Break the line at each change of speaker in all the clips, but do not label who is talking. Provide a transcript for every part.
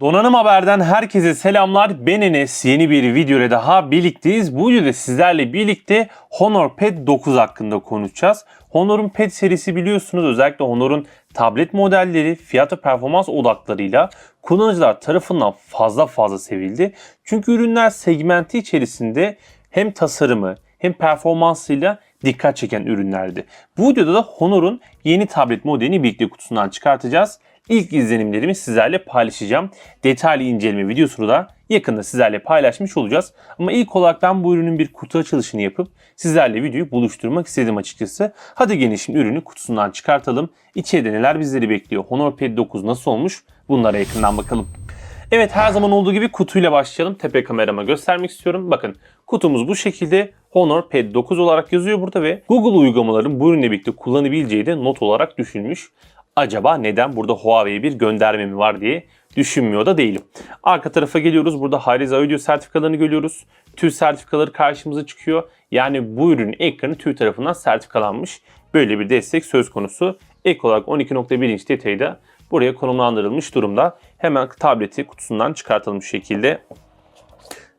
Donanım Haber'den herkese selamlar. Ben Enes. Yeni bir video ile daha birlikteyiz. Bu videoda sizlerle birlikte Honor Pad 9 hakkında konuşacağız. Honor'un Pad serisi biliyorsunuz özellikle Honor'un tablet modelleri fiyat ve performans odaklarıyla kullanıcılar tarafından fazla fazla sevildi. Çünkü ürünler segmenti içerisinde hem tasarımı hem performansıyla dikkat çeken ürünlerdi. Bu videoda da Honor'un yeni tablet modelini birlikte kutusundan çıkartacağız. İlk izlenimlerimi sizlerle paylaşacağım. Detaylı inceleme videosunu da yakında sizlerle paylaşmış olacağız. Ama ilk olarak ben bu ürünün bir kutu açılışını yapıp sizlerle videoyu buluşturmak istedim açıkçası. Hadi gelin şimdi ürünü kutusundan çıkartalım. İçeride neler bizleri bekliyor? Honor Pad 9 nasıl olmuş? Bunlara yakından bakalım. Evet her zaman olduğu gibi kutuyla başlayalım. Tepe kamerama göstermek istiyorum. Bakın kutumuz bu şekilde Honor Pad 9 olarak yazıyor burada ve Google uygulamaların bu ürünle birlikte kullanabileceği de not olarak düşünmüş. Acaba neden burada Huawei bir gönderme mi var diye düşünmüyor da değilim. Arka tarafa geliyoruz. Burada Hariz Audio sertifikalarını görüyoruz. TÜV sertifikaları karşımıza çıkıyor. Yani bu ürünün ekranı TÜV tarafından sertifikalanmış. Böyle bir destek söz konusu. Ek olarak 12.1 inç detayı da buraya konumlandırılmış durumda. Hemen tableti kutusundan çıkartalım şu şekilde.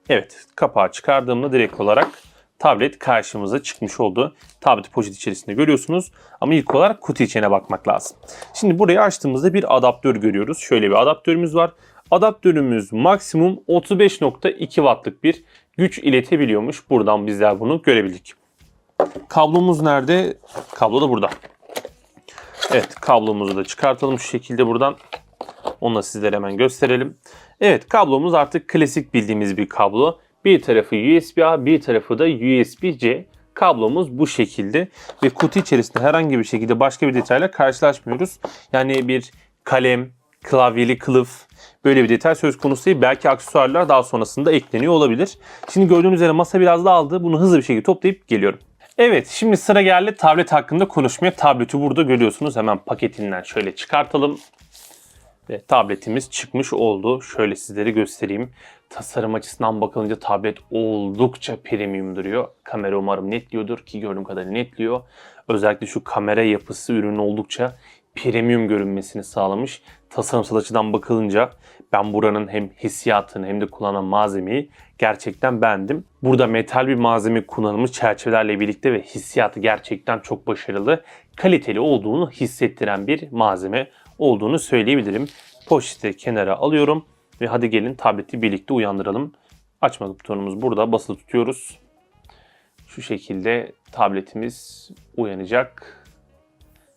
Evet kapağı çıkardığımda direkt olarak tablet karşımıza çıkmış oldu. Tablet poşet içerisinde görüyorsunuz ama ilk olarak kutu içine bakmak lazım. Şimdi burayı açtığımızda bir adaptör görüyoruz. Şöyle bir adaptörümüz var. Adaptörümüz maksimum 35.2 wattlık bir güç iletebiliyormuş. Buradan bizler bunu görebildik. Kablomuz nerede? Kablo da burada. Evet kablomuzu da çıkartalım şu şekilde buradan. Onu da sizlere hemen gösterelim. Evet kablomuz artık klasik bildiğimiz bir kablo. Bir tarafı USB-A bir tarafı da USB-C. Kablomuz bu şekilde ve kutu içerisinde herhangi bir şekilde başka bir detayla karşılaşmıyoruz. Yani bir kalem, klavyeli kılıf böyle bir detay söz konusu değil. Belki aksesuarlar daha sonrasında ekleniyor olabilir. Şimdi gördüğünüz üzere masa biraz dağıldı. Bunu hızlı bir şekilde toplayıp geliyorum. Evet şimdi sıra geldi tablet hakkında konuşmaya. Tableti burada görüyorsunuz. Hemen paketinden şöyle çıkartalım. Ve tabletimiz çıkmış oldu. Şöyle sizlere göstereyim. Tasarım açısından bakılınca tablet oldukça premium duruyor. Kamera umarım netliyordur ki gördüğüm kadarıyla netliyor. Özellikle şu kamera yapısı ürünün oldukça premium görünmesini sağlamış. Tasarımsal açıdan bakılınca ben buranın hem hissiyatını hem de kullanılan malzemeyi gerçekten beğendim. Burada metal bir malzeme kullanılmış çerçevelerle birlikte ve hissiyatı gerçekten çok başarılı, kaliteli olduğunu hissettiren bir malzeme olduğunu söyleyebilirim. Poşeti kenara alıyorum ve hadi gelin tableti birlikte uyandıralım. Açma butonumuz burada basılı tutuyoruz. Şu şekilde tabletimiz uyanacak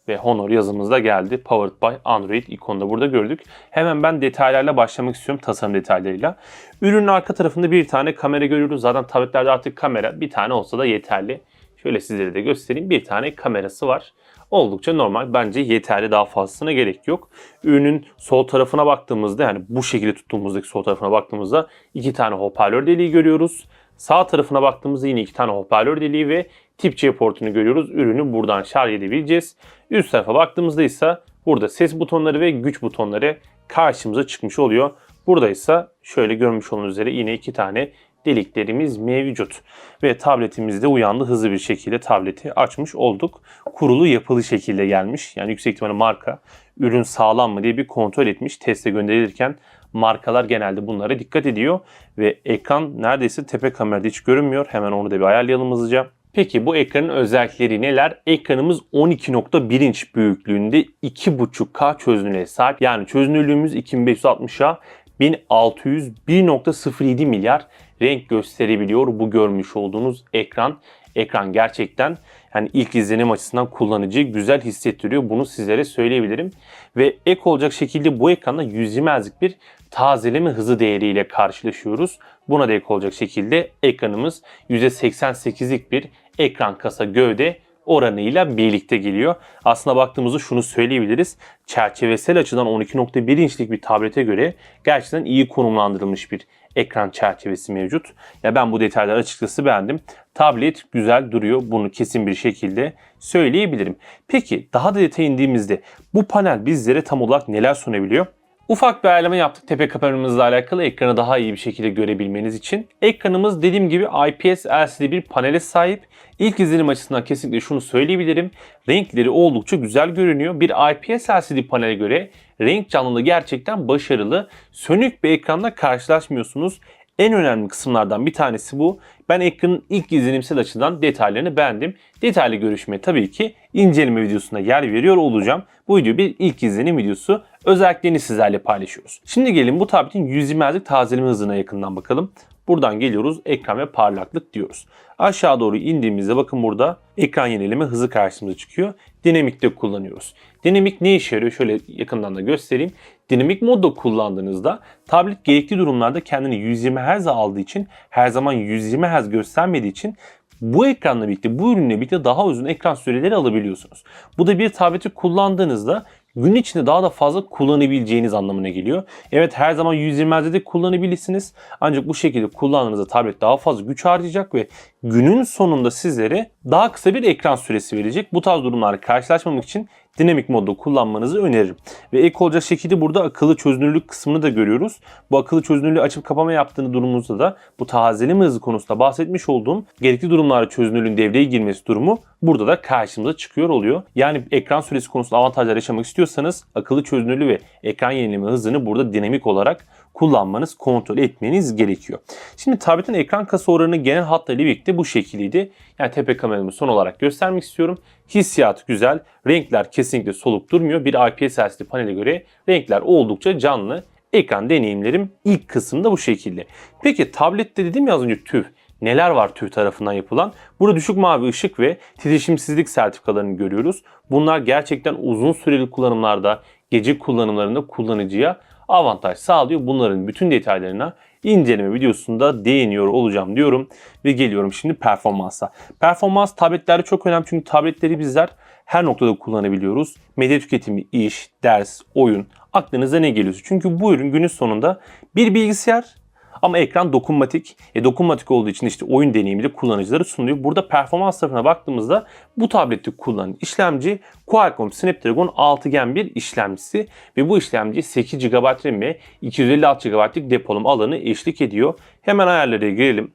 ve Honor yazımız da geldi. Powered by Android ikonu da burada gördük. Hemen ben detaylarla başlamak istiyorum tasarım detaylarıyla. Ürünün arka tarafında bir tane kamera görüyoruz. Zaten tabletlerde artık kamera bir tane olsa da yeterli. Şöyle sizlere de göstereyim. Bir tane kamerası var. Oldukça normal. Bence yeterli daha fazlasına gerek yok. Ürünün sol tarafına baktığımızda yani bu şekilde tuttuğumuzdaki sol tarafına baktığımızda iki tane hoparlör deliği görüyoruz. Sağ tarafına baktığımızda yine iki tane hoparlör deliği ve tip C portunu görüyoruz. Ürünü buradan şarj edebileceğiz. Üst tarafa baktığımızda ise burada ses butonları ve güç butonları karşımıza çıkmış oluyor. Burada ise şöyle görmüş olduğunuz üzere yine iki tane deliklerimiz mevcut. Ve tabletimiz de uyandı. Hızlı bir şekilde tableti açmış olduk. Kurulu yapılı şekilde gelmiş. Yani yüksek ihtimalle marka ürün sağlam mı diye bir kontrol etmiş. Teste gönderilirken markalar genelde bunlara dikkat ediyor. Ve ekran neredeyse tepe kamerada hiç görünmüyor. Hemen onu da bir ayarlayalım hızlıca. Peki bu ekranın özellikleri neler? Ekranımız 12.1 inç büyüklüğünde 2.5K çözünürlüğe sahip. Yani çözünürlüğümüz 2560'a 1600 1.07 milyar renk gösterebiliyor bu görmüş olduğunuz ekran. Ekran gerçekten yani ilk izlenim açısından kullanıcı güzel hissettiriyor. Bunu sizlere söyleyebilirim. Ve ek olacak şekilde bu ekranda 120 Hz'lik bir tazeleme hızı değeriyle karşılaşıyoruz. Buna da ek olacak şekilde ekranımız %88'lik bir ekran kasa gövde oranıyla birlikte geliyor. Aslında baktığımızda şunu söyleyebiliriz. Çerçevesel açıdan 12.1 inçlik bir tablete göre gerçekten iyi konumlandırılmış bir ekran çerçevesi mevcut. Ya ben bu detayları açıkçası beğendim. Tablet güzel duruyor. Bunu kesin bir şekilde söyleyebilirim. Peki daha da detaya indiğimizde bu panel bizlere tam olarak neler sunabiliyor? Ufak bir ayarlama yaptık tepe kameramızla alakalı ekranı daha iyi bir şekilde görebilmeniz için. Ekranımız dediğim gibi IPS LCD bir panele sahip. İlk izlenim açısından kesinlikle şunu söyleyebilirim. Renkleri oldukça güzel görünüyor. Bir IPS LCD panele göre renk canlılığı gerçekten başarılı. Sönük bir ekranla karşılaşmıyorsunuz. En önemli kısımlardan bir tanesi bu. Ben ekranın ilk izlenimsel açıdan detaylarını beğendim. Detaylı görüşmeye tabii ki inceleme videosunda yer veriyor olacağım. Bu video bir ilk izlenim videosu. Özelliklerini sizlerle paylaşıyoruz. Şimdi gelin bu tabletin 120 Hz'lik tazeleme hızına yakından bakalım. Buradan geliyoruz ekran ve parlaklık diyoruz. Aşağı doğru indiğimizde bakın burada ekran yenileme hızı karşımıza çıkıyor. Dinamikte kullanıyoruz. Dinamik ne işe yarıyor? Şöyle yakından da göstereyim. Dinamik modda kullandığınızda tablet gerekli durumlarda kendini 120 Hz aldığı için her zaman 120 Hz göstermediği için bu ekranla birlikte, bu ürünle birlikte daha uzun ekran süreleri alabiliyorsunuz. Bu da bir tableti kullandığınızda gün içinde daha da fazla kullanabileceğiniz anlamına geliyor. Evet her zaman 120 Hz'de kullanabilirsiniz. Ancak bu şekilde kullandığınızda tablet daha fazla güç harcayacak ve günün sonunda sizlere daha kısa bir ekran süresi verecek. Bu tarz durumlarla karşılaşmamak için dinamik modda kullanmanızı öneririm. Ve ek olacak şekilde burada akıllı çözünürlük kısmını da görüyoruz. Bu akıllı çözünürlüğü açıp kapama yaptığını durumumuzda da bu tazeleme hızı konusunda bahsetmiş olduğum gerekli durumlarda çözünürlüğün devreye girmesi durumu burada da karşımıza çıkıyor oluyor. Yani ekran süresi konusunda avantajlar yaşamak istiyorsanız akıllı çözünürlüğü ve ekran yenileme hızını burada dinamik olarak kullanmanız, kontrol etmeniz gerekiyor. Şimdi tabletin ekran kasa oranı genel hatlarıyla birlikte bu şekildeydi. Yani tepe kameramı son olarak göstermek istiyorum. Hissiyat güzel, renkler kesinlikle soluk durmuyor. Bir IPS LCD panele göre renkler oldukça canlı. Ekran deneyimlerim ilk kısımda bu şekilde. Peki tablette dedim ya az önce TÜV. Neler var TÜV tarafından yapılan? Burada düşük mavi ışık ve titreşimsizlik sertifikalarını görüyoruz. Bunlar gerçekten uzun süreli kullanımlarda, gece kullanımlarında kullanıcıya avantaj sağlıyor. Bunların bütün detaylarına inceleme videosunda değiniyor olacağım diyorum ve geliyorum şimdi performansa. Performans tabletlerde çok önemli çünkü tabletleri bizler her noktada kullanabiliyoruz. Medya tüketimi, iş, ders, oyun aklınıza ne geliyorsa. Çünkü bu ürün günün sonunda bir bilgisayar ama ekran dokunmatik. E, dokunmatik olduğu için işte oyun deneyimi de kullanıcılara sunuluyor. Burada performans tarafına baktığımızda bu tablette kullanılan işlemci Qualcomm Snapdragon 6 Gen bir işlemcisi ve bu işlemci 8 GB RAM ve 256 GB'lık depolama alanı eşlik ediyor. Hemen ayarlara girelim.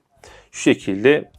Şu şekilde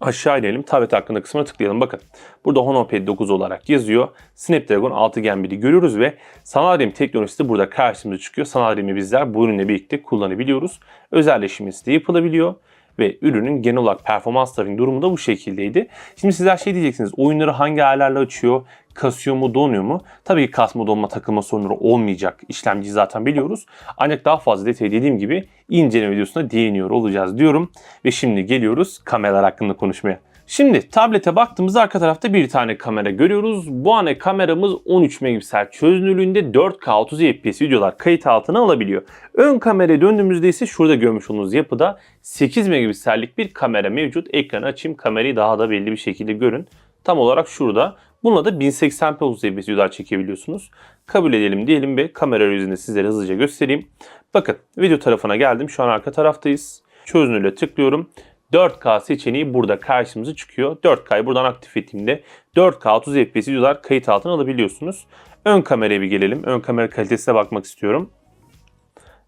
aşağı inelim. Tablet hakkında kısmına tıklayalım. Bakın burada Honor Pad 9 olarak yazıyor. Snapdragon 6 Gen 1'i görüyoruz ve sanal RAM teknolojisi de burada karşımıza çıkıyor. Sanal RAM'i bizler bu ürünle birlikte kullanabiliyoruz. Özelleşmesi de yapılabiliyor ve ürünün genel olarak performans tarafının durumu da bu şekildeydi. Şimdi sizler şey diyeceksiniz. Oyunları hangi ayarlarla açıyor? Kasıyor mu, donuyor mu? Tabii ki kasma, donma, takılma sorunları olmayacak. İşlemciyi zaten biliyoruz. Ancak daha fazla detay dediğim gibi inceleme videosunda değiniyor olacağız diyorum. Ve şimdi geliyoruz kameralar hakkında konuşmaya. Şimdi tablete baktığımızda arka tarafta bir tane kamera görüyoruz. Bu ana kameramız 13 megapiksel çözünürlüğünde 4K 30 fps videolar kayıt altına alabiliyor. Ön kameraya döndüğümüzde ise şurada görmüş olduğunuz yapıda 8 megapiksellik bir kamera mevcut. Ekranı açayım kamerayı daha da belli bir şekilde görün. Tam olarak şurada. Bununla da 1080p 30 fps videolar çekebiliyorsunuz. Kabul edelim diyelim ve kamera yüzünde sizlere hızlıca göstereyim. Bakın video tarafına geldim. Şu an arka taraftayız. Çözünürlüğe tıklıyorum. 4K seçeneği burada karşımıza çıkıyor. 4K'yı buradan aktif ettiğimde 4K 30 FPS videolar kayıt altına alabiliyorsunuz. Ön kameraya bir gelelim. Ön kamera kalitesine bakmak istiyorum.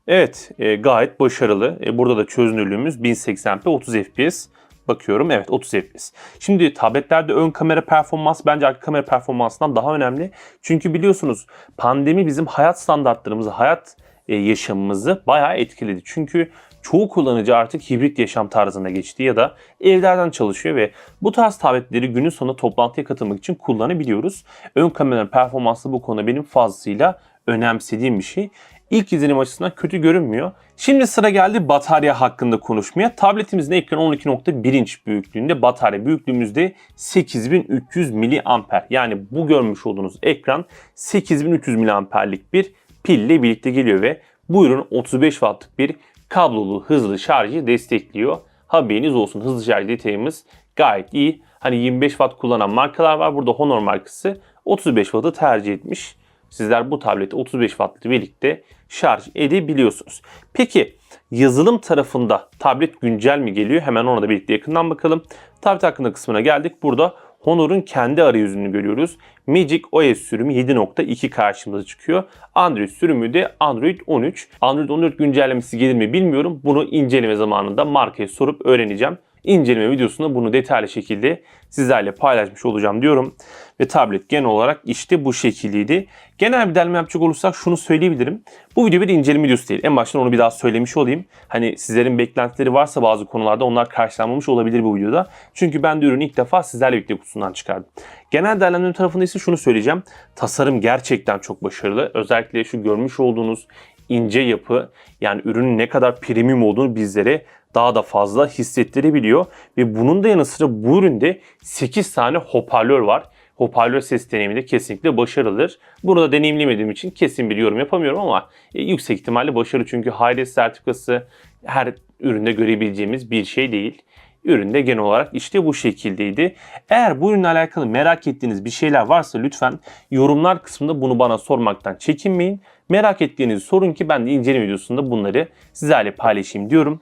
Evet e, gayet başarılı. E, burada da çözünürlüğümüz 1080p 30 FPS. Bakıyorum evet 30 FPS. Şimdi tabletlerde ön kamera performans bence arka kamera performansından daha önemli. Çünkü biliyorsunuz pandemi bizim hayat standartlarımızı, hayat e, yaşamımızı bayağı etkiledi. Çünkü çoğu kullanıcı artık hibrit yaşam tarzına geçti ya da evlerden çalışıyor ve bu tarz tabletleri günün sonunda toplantıya katılmak için kullanabiliyoruz. Ön kamera performansı bu konuda benim fazlasıyla önemsediğim bir şey. İlk izlenim açısından kötü görünmüyor. Şimdi sıra geldi batarya hakkında konuşmaya. Tabletimizin ekranı 12.1 inç büyüklüğünde, batarya büyüklüğümüzde 8300 mAh. Yani bu görmüş olduğunuz ekran 8300 mAh'lik bir pille birlikte geliyor ve bu ürün 35 wattlık bir kablolu hızlı şarjı destekliyor. Haberiniz olsun hızlı şarj detayımız gayet iyi. Hani 25 watt kullanan markalar var. Burada Honor markası 35 wattı tercih etmiş. Sizler bu tableti 35 wattlı birlikte şarj edebiliyorsunuz. Peki yazılım tarafında tablet güncel mi geliyor? Hemen ona da birlikte yakından bakalım. Tablet hakkında kısmına geldik. Burada Honor'un kendi arayüzünü görüyoruz. Magic OS sürümü 7.2 karşımıza çıkıyor. Android sürümü de Android 13. Android 14 güncellemesi gelir mi bilmiyorum. Bunu inceleme zamanında markaya sorup öğreneceğim. İnceleme videosunda bunu detaylı şekilde sizlerle paylaşmış olacağım diyorum. Ve tablet genel olarak işte bu şekildeydi. Genel bir derleme yapacak olursak şunu söyleyebilirim. Bu video bir inceleme videosu değil. En baştan onu bir daha söylemiş olayım. Hani sizlerin beklentileri varsa bazı konularda onlar karşılanmamış olabilir bu videoda. Çünkü ben de ürünü ilk defa sizlerle birlikte kutusundan çıkardım. Genel değerlendirme tarafında ise şunu söyleyeceğim. Tasarım gerçekten çok başarılı. Özellikle şu görmüş olduğunuz ince yapı yani ürünün ne kadar premium olduğunu bizlere daha da fazla hissettirebiliyor. Ve bunun da yanı sıra bu üründe 8 tane hoparlör var. Hoparlör ses deneyimi de kesinlikle başarılıdır. Bunu da deneyimlemediğim için kesin bir yorum yapamıyorum ama e, yüksek ihtimalle başarılı çünkü Hayret sertifikası her üründe görebileceğimiz bir şey değil. Üründe genel olarak işte bu şekildeydi. Eğer bu ürünle alakalı merak ettiğiniz bir şeyler varsa lütfen yorumlar kısmında bunu bana sormaktan çekinmeyin. Merak ettiğinizi sorun ki ben de inceleme videosunda bunları sizlerle paylaşayım diyorum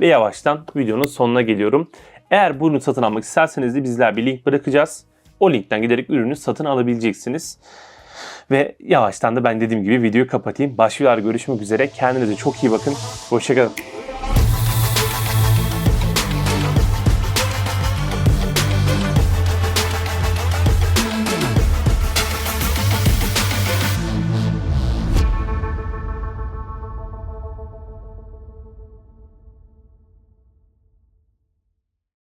ve yavaştan videonun sonuna geliyorum. Eğer bu ürünü satın almak isterseniz de bizler bir link bırakacağız. O linkten giderek ürünü satın alabileceksiniz. Ve yavaştan da ben dediğim gibi videoyu kapatayım. Başka görüşmek üzere. Kendinize çok iyi bakın. Hoşçakalın.